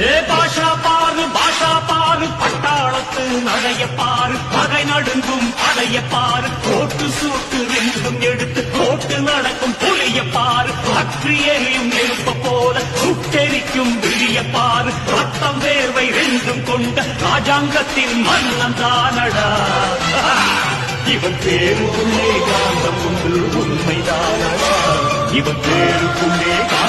ஏ பாஷா பாரு பாஷா பாரு பட்டாளத்து நடைய பாரு பகை நடுங்கும் அடைய பாரு கோட்டு சூட்டு ரெண்டும் எடுத்து கோட்டு நடக்கும் புளிய பாரு அக்ரியையும் நெருப்ப போல சுட்டெரிக்கும் விழிய பாரு ரத்தம் வேர்வை ரெண்டும் கொண்ட ராஜாங்கத்தின் மன்னன் தானடா. இவன் பேருக்குள்ளே காந்தம் உண்டு உண்மைதானடா. இவன் பேருக்குள்ளே காந்தம்